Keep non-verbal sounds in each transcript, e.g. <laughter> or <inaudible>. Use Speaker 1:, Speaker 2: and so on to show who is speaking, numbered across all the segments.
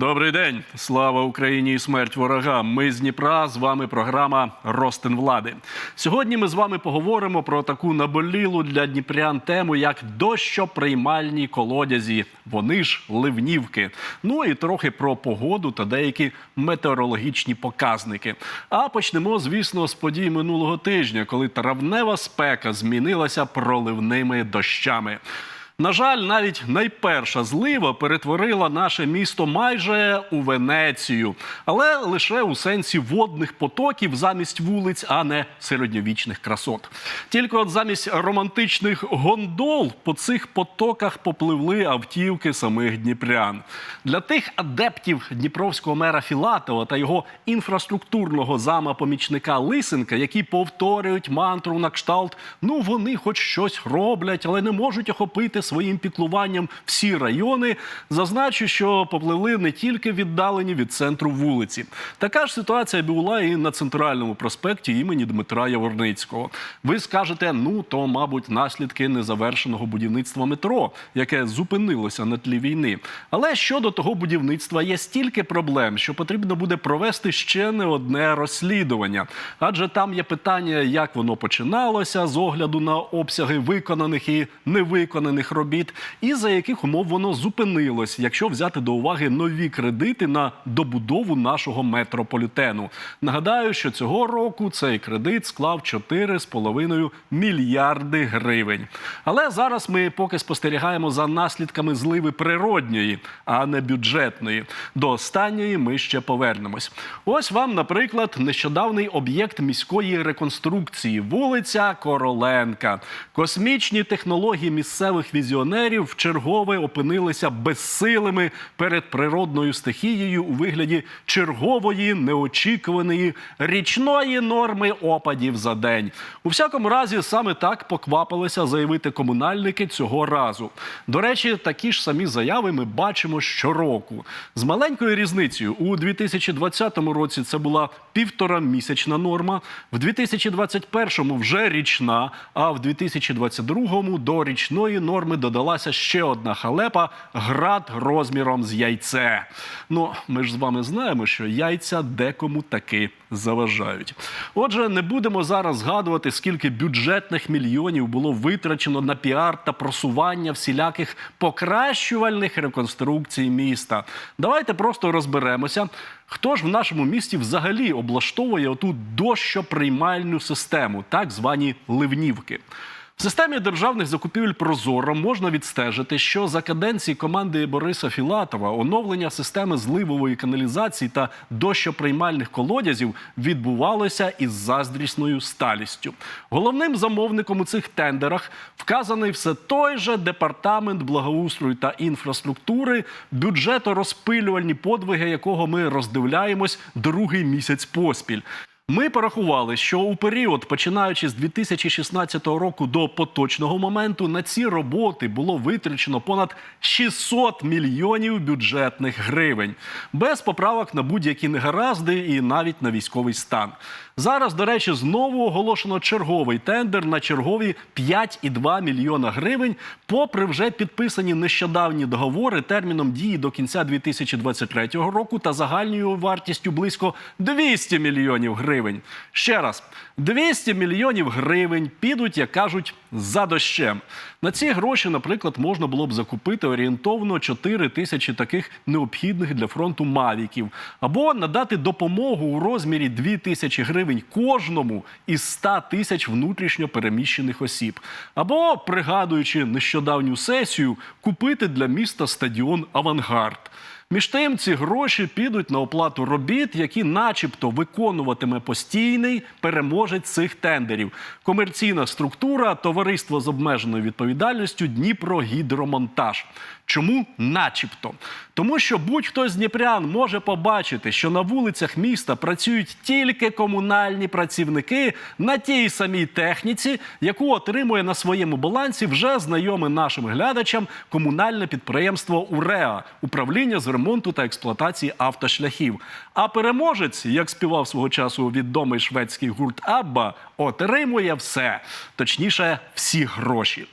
Speaker 1: Добрий день, слава Україні і смерть ворогам. Ми з Дніпра. З вами програма Ростин влади. Сьогодні ми з вами поговоримо про таку наболілу для дніпрян тему, як дощоприймальні колодязі. Вони ж ливнівки. Ну і трохи про погоду та деякі метеорологічні показники. А почнемо, звісно, з подій минулого тижня, коли травнева спека змінилася проливними дощами. На жаль, навіть найперша злива перетворила наше місто майже у Венецію, але лише у сенсі водних потоків замість вулиць, а не середньовічних красот. Тільки от замість романтичних гондол по цих потоках попливли автівки самих дніпрян. Для тих адептів дніпровського мера Філатова та його інфраструктурного зама помічника Лисенка, які повторюють мантру на кшталт, ну вони хоч щось роблять, але не можуть охопити своїм піклуванням всі райони. Зазначу, що попливли не тільки віддалені від центру вулиці. Така ж ситуація була і на центральному проспекті імені Дмитра Яворницького. Ви скажете, ну то, мабуть, наслідки незавершеного будівництва метро, яке зупинилося на тлі війни. Але щодо того будівництва є стільки проблем, що потрібно буде провести ще не одне розслідування. Адже там є питання, як воно починалося з огляду на обсяги виконаних і невиконаних робіт, і за яких умов воно зупинилось, якщо взяти до уваги нові кредити на добудову нашого метрополітену. Нагадаю, що цього року цей кредит склав 4,5 мільярди гривень. Але зараз ми поки спостерігаємо за наслідками зливи природньої, а не бюджетної. До останньої ми ще повернемось. Ось вам, наприклад, нещодавний об'єкт міської реконструкції вулиця Короленка. Космічні технології місцевих візіонерів в чергове опинилися безсилими перед природною стихією у вигляді чергової неочікуваної річної норми опадів за день. У всякому разі, саме так поквапилися заявити комунальники цього разу. До речі, такі ж самі заяви ми бачимо щороку. З маленькою різницею у 2020 році це була півтора місячна норма, в 2021 вже річна, а в 2022 до річної норми додалася ще одна халепа град розміром з яйце. Ну, ми ж з вами знаємо, що яйця декому таки заважають. Отже, не будемо зараз згадувати, скільки бюджетних мільйонів було витрачено на піар та просування всіляких покращувальних реконструкцій міста. Давайте просто розберемося, хто ж в нашому місті взагалі облаштовує оту дощоприймальну систему, так звані ливнівки. В системі державних закупівель Прозоро можна відстежити, що за каденції команди Бориса Філатова оновлення системи зливової каналізації та дощоприймальних колодязів відбувалося із заздрісною сталістю. Головним замовником у цих тендерах вказаний все той же департамент благоустрою та інфраструктури, бюджеторозпилювальні подвиги якого ми роздивляємось другий місяць поспіль. Ми порахували, що у період, починаючи з 2016 року до поточного моменту, на ці роботи було витрачено понад 600 мільйонів бюджетних гривень, без поправок на будь-які негаразди і навіть на військовий стан. Зараз, до речі, знову оголошено черговий тендер на чергові 5,2 мільйона гривень, попри вже підписані нещодавні договори терміном дії до кінця 2023 року та загальною вартістю близько 200 мільйонів гривень. Ще раз, 200 мільйонів гривень підуть, як кажуть, за дощем. На ці гроші, наприклад, можна було б закупити орієнтовно 4 тисячі таких необхідних для фронту мавіків, або надати допомогу у розмірі 2 тисячі гривень кожному із 100 тисяч внутрішньо переміщених осіб, або, пригадуючи нещодавню сесію, купити для міста стадіон Авангард. Між тим, ці гроші підуть на оплату робіт, які, начебто, виконуватиме постійний переможець цих тендерів. Комерційна структура, товариство з обмеженою відповідальністю Дніпрогідромонтаж. Чому начебто? Тому що будь-хто з дніпрян може побачити, що на вулицях міста працюють тільки комунальні працівники на тій самій техніці, яку отримує на своєму балансі вже знайоме нашим глядачам комунальне підприємство УРЕА управління з ремонту та експлуатації автошляхів. А переможець, як співав свого часу відомий шведський гурт Абба, отримує все, точніше, всі гроші.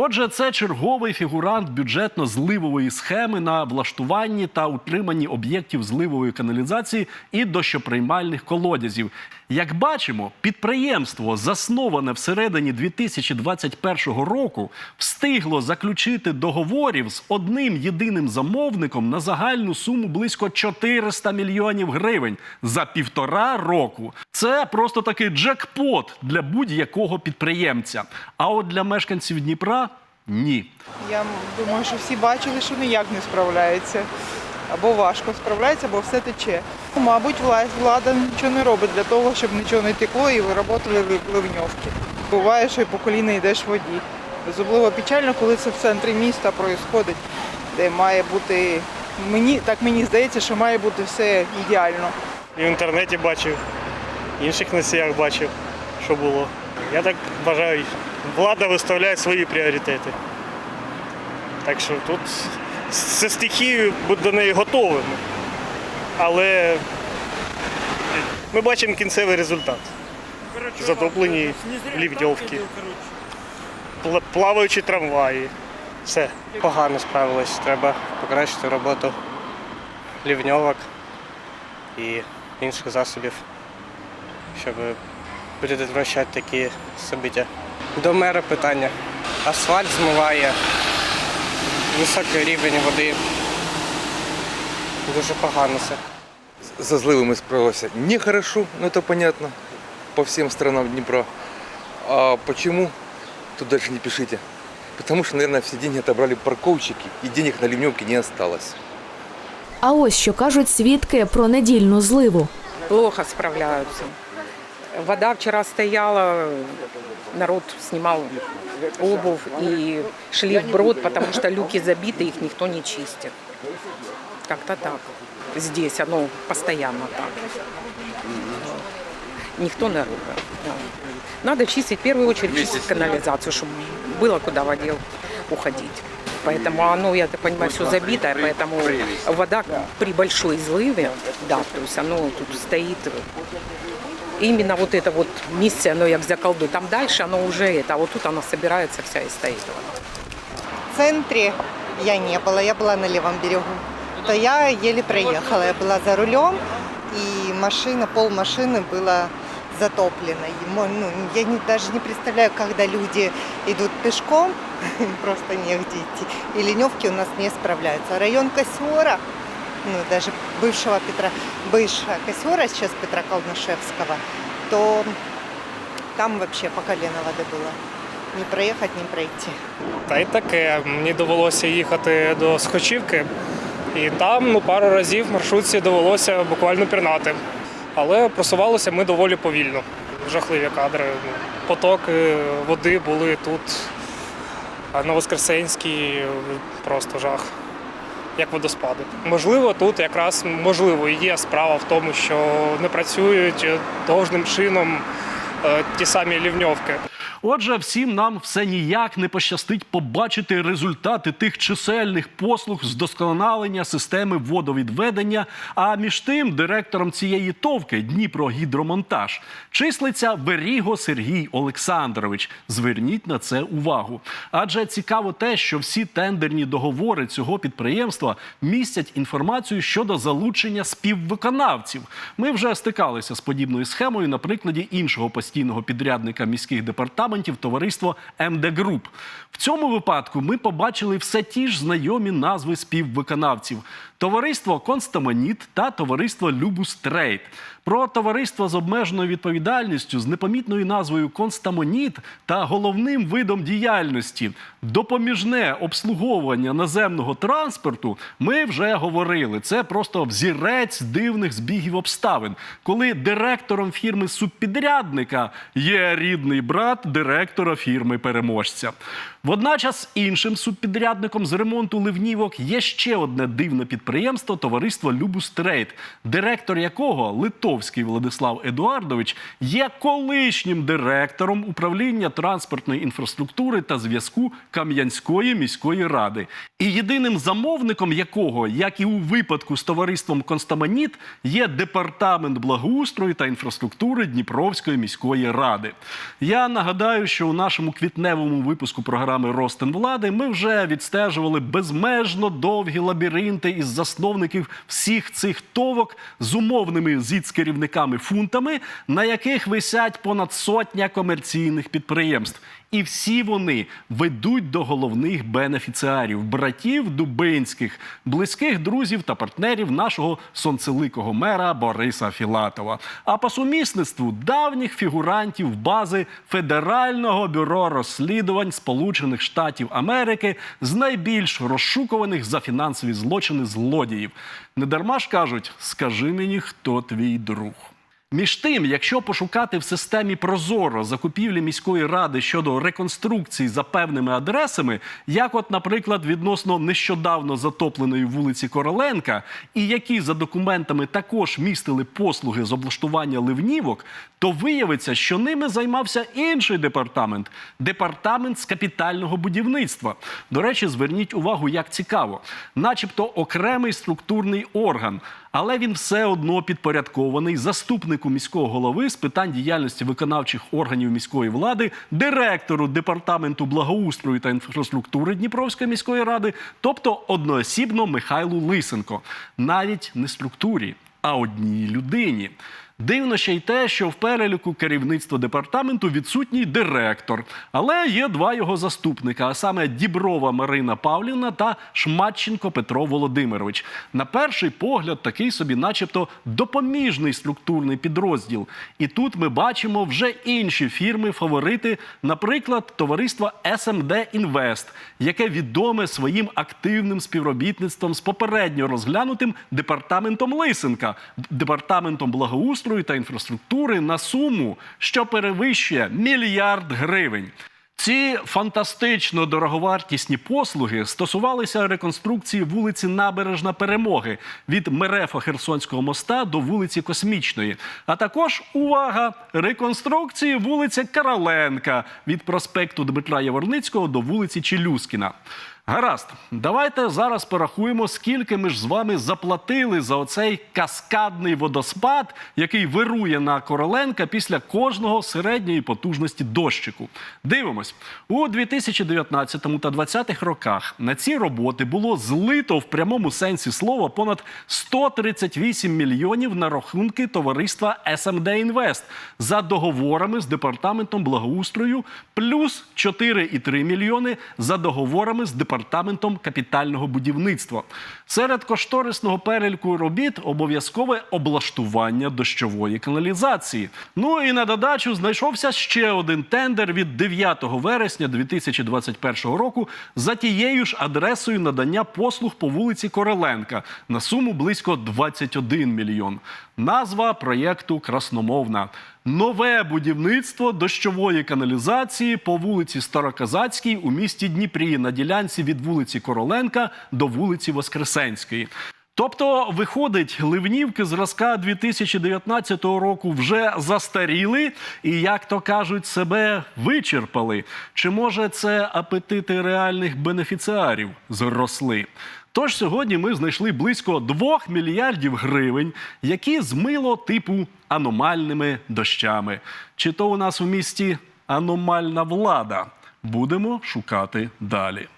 Speaker 1: Отже, це черговий фігурант бюджетно-зливової схеми на влаштуванні та утриманні об'єктів зливової каналізації і дощоприймальних колодязів. Як бачимо, підприємство, засноване всередині 2021 року, встигло заключити договорів з одним єдиним замовником на загальну суму близько 400 мільйонів гривень за півтора року. Це просто такий джекпот для будь-якого підприємця. А от для мешканців Дніпра ні.
Speaker 2: Я думаю, що всі бачили, що ніяк не справляється. Або важко справляється, або все тече. Мабуть, власть, влада нічого не робить для того, щоб нічого не текло і вироботили ливньовки. Буває, що і по коліна йдеш в воді. Особливо печально, коли це в центрі міста проїсходить, де має бути. Мені так мені здається, що має бути все ідеально.
Speaker 3: І в інтернеті бачив, інших носіях бачив, що було. Я так вважаю, влада виставляє свої пріоритети. Так що тут зі стихією бути до неї готовими. Але ми бачимо кінцевий результат. Затоплені лівдьовки, плаваючі трамваї. Все.
Speaker 4: Погано справились. Треба покращити роботу лівньовок і інших засобів, щоб предотвращати такі события. До мера питання. Асфальт змиває, високий рівень води. Дуже погано все.
Speaker 5: со злывом справился нехорошо, но это понятно, по всем странам Днепра. А почему? Тут дальше не пишите. Потому что, наверное, все деньги отобрали парковщики, и денег на ливневке не осталось.
Speaker 6: А ось що кажуть свідки про недільну зливу.
Speaker 7: плохо справляются. Вода вчера стояла, народ снимал обувь и шли вброд, потому что люки забиты, их никто не чистит. Как-то так. Здесь оно постоянно так. Никто не робит. Да. Надо чистить, в первую очередь чистить канализацию, чтобы было куда воде уходить. Поэтому оно, я так понимаю, все забито, поэтому вода при большой злыве, да, то есть оно тут стоит именно вот это вот місце, оно як заколдує. Там дальше оно уже это, а вот тут оно собирается вся и стоит.
Speaker 8: В центре я не была, я была на левом берегу. То я еле проехала, я была за рулем, и машина, пол машины. И мо- ну, я не, даже не представляю, когда люди идут пешком, <laughs> просто негде идти, и леневки у нас не справляются. Район Косера, ну, даже бывшего Петра, бывшая Косера, сейчас Петра Колнышевского, то там вообще по колено воды было. Не проехать, не пройти.
Speaker 9: Та й таке. Мені довелося їхати до Схочівки, і там ну, пару разів в маршрутці довелося буквально пірнати. Але просувалися ми доволі повільно. Жахливі кадри. Потоки води були тут, а на Воскресенській просто жах. Як водоспади. Можливо, тут якраз можливо є справа в тому, що не працюють должним чином е, ті самі лівньовки.
Speaker 1: Отже, всім нам все ніяк не пощастить побачити результати тих чисельних послуг з досконалення системи водовідведення. А між тим, директором цієї товки Дніпрогідромонтаж числиться Веріго Сергій Олександрович. Зверніть на це увагу. Адже цікаво те, що всі тендерні договори цього підприємства містять інформацію щодо залучення співвиконавців. Ми вже стикалися з подібною схемою на прикладі іншого постійного підрядника міських департаментів товариство МД Груп. В цьому випадку ми побачили все ті ж знайомі назви співвиконавців: товариство Констамоніт та товариство Любус Трейд. Про товариство з обмеженою відповідальністю з непомітною назвою Констамоніт та головним видом діяльності допоміжне обслуговування наземного транспорту. Ми вже говорили. Це просто взірець дивних збігів обставин, коли директором фірми субпідрядника є рідний брат директора фірми переможця. Водночас іншим субпідрядником з ремонту ливнівок є ще одне дивне підприємство товариство Любус Трейд, директор якого литовський Дніпровський Владислав Едуардович є колишнім директором управління транспортної інфраструктури та зв'язку Кам'янської міської ради, і єдиним замовником якого, як і у випадку з товариством Констаманіт, є департамент благоустрою та інфраструктури Дніпровської міської ради. Я нагадаю, що у нашому квітневому випуску програми Ростен влади ми вже відстежували безмежно довгі лабіринти із засновників всіх цих товок з умовними зіцкерівниками фунтами, на яких висять понад сотня комерційних підприємств. І всі вони ведуть до головних бенефіціарів братів Дубинських, близьких друзів та партнерів нашого сонцеликого мера Бориса Філатова. А по сумісництву давніх фігурантів бази Федерального бюро розслідувань Сполучених Штатів Америки з найбільш розшукуваних за фінансові злочини злодіїв. Недарма ж кажуть: скажи мені, хто твій друг. Між тим, якщо пошукати в системі Прозоро закупівлі міської ради щодо реконструкції за певними адресами, як, от, наприклад, відносно нещодавно затопленої вулиці Короленка, і які за документами також містили послуги з облаштування ливнівок, то виявиться, що ними займався інший департамент департамент з капітального будівництва. До речі, зверніть увагу, як цікаво, начебто окремий структурний орган. Але він все одно підпорядкований заступнику міського голови з питань діяльності виконавчих органів міської влади, директору департаменту благоустрою та інфраструктури Дніпровської міської ради, тобто одноосібно Михайлу Лисенко, навіть не структурі, а одній людині. Дивно ще й те, що в переліку керівництва департаменту відсутній директор, але є два його заступника, а саме Діброва Марина Павлівна та Шматченко Петро Володимирович. На перший погляд, такий собі, начебто, допоміжний структурний підрозділ. І тут ми бачимо вже інші фірми-фаворити, наприклад, товариство SMD Інвест, яке відоме своїм активним співробітництвом з попередньо розглянутим департаментом Лисенка, департаментом благоустрою та інфраструктури на суму, що перевищує мільярд гривень. Ці фантастично дороговартісні послуги стосувалися реконструкції вулиці Набережна Перемоги від Мерефа Херсонського моста до вулиці Космічної, а також увага реконструкції вулиці Короленка від проспекту Дмитра Яворницького до вулиці Челюскіна. Гаразд, давайте зараз порахуємо, скільки ми ж з вами заплатили за оцей каскадний водоспад, який вирує на Короленка після кожного середньої потужності дощику. Дивимось, у 2019 та 2020 роках на ці роботи було злито в прямому сенсі слова понад 138 мільйонів на рахунки товариства SMD Інвест за договорами з департаментом благоустрою, плюс 4,3 мільйони за договорами з департаментом капітального будівництва. Серед кошторисного переліку робіт обов'язкове облаштування дощової каналізації. Ну і на додачу знайшовся ще один тендер від 9 вересня 2021 року за тією ж адресою надання послуг по вулиці Короленка на суму близько 21 мільйон. Назва проєкту красномовна. Нове будівництво дощової каналізації по вулиці Староказацькій у місті Дніпрі на ділянці від вулиці Короленка до вулиці Воскресенської. Тобто, виходить, ливнівки зразка 2019 року вже застаріли і, як то кажуть, себе вичерпали. Чи може це апетити реальних бенефіціарів зросли? Тож сьогодні ми знайшли близько 2 мільярдів гривень, які змило типу аномальними дощами. Чи то у нас у місті аномальна влада? Будемо шукати далі.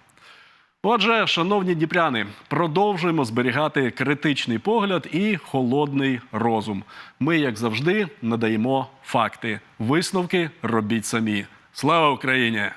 Speaker 1: Отже, шановні дніпряни, продовжуємо зберігати критичний погляд і холодний розум. Ми, як завжди, надаємо факти. Висновки робіть самі. Слава Україні!